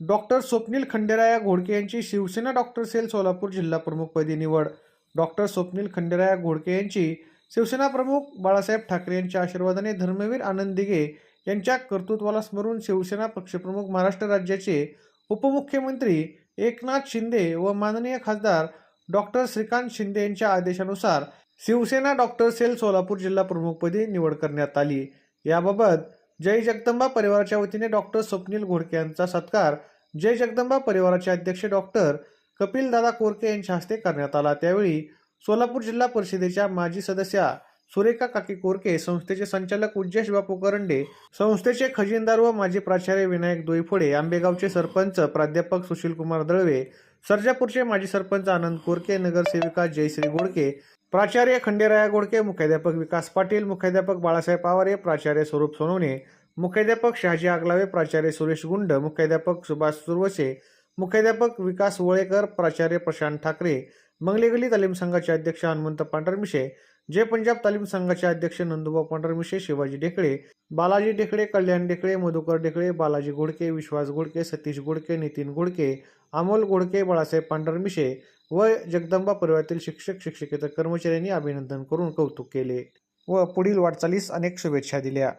Doctor Swapnil Khanderaya Ghodke यांची Shiv Sena doctor sale Solapur जिल्हा प्रमुखपदी निवड. डॉक्टर स्वप्नील खंडेराया घोडके यांची शिवसेना प्रमुख बाळासाहेब ठाकरे यांच्या आशीर्वादाने धर्मवीर आनंद दिघे यांच्या कर्तृत्वाला स्मरून शिवसेना पक्षप्रमुख महाराष्ट्र राज्याचे उपमुख्यमंत्री एकनाथ शिंदे व माननीय खासदार डॉक्टर श्रीकांत शिंदे यांच्या आदेशानुसार शिवसेना डॉक्टर सेल सोलापूर जिल्हा प्रमुखपदी निवड करण्यात आली. याबाबत जय जगदंबा परिवाराच्या वतीने डॉक्टर स्वप्नील घोडके यांचा सत्कार. जय जगदंबा परिवाराचे अध्यक्ष डॉक्टर कपिल दादा कोरके यांच्या हस्ते करण्यात आला. त्यावेळी सोलापूर जिल्हा परिषदेच्या माजी सदस्या सुरेखा काकी कोरके संस्थेचे संचालक उज्जेश बापू करंडे संस्थेचे खजिनदार व माजी प्राचार्य विनायक दोईफोडे आंबेगावचे सरपंच प्राध्यापक सुशीलकुमार दळवे सर्जापूरचे माजी सरपंच आनंद कोरके नगरसेविका जयश्री गोडके प्राचार्य खंडेराया गोडके मुख्याध्यापक विकास पाटील मुख्याध्यापक बाळासाहेब पवारे प्राचार्य स्वरूप सोनवणे मुख्याध्यापक शहाजी आगलावे प्राचार्य सुरेश गुंड मुख्याध्यापक सुभाष सुरवसे मुख्याध्यापक विकास वळेकर प्राचार्य प्रशांत ठाकरे मंगलेगली तालीम संघाचे अध्यक्ष हनुमंत पांढरमिशे जय पंजाब तालीम संघाचे अध्यक्ष नंदुबा पांढरमिशे शिवाजी ढेकळे बालाजी ढेकळे कल्याण ढेकळे मधुकर ढेकळे बालाजी घोडके विश्वास घोडके सतीश घोडके नितीन घोडके अमोल घोडके बाळासाहेब पांढरमिशे व जगदंबा परिवारातील शिक्षक शिक्षकेतर कर्मचाऱ्यांनी अभिनंदन करून कौतुक केले व पुढील वाटचालीस अनेक शुभेच्छा दिल्या.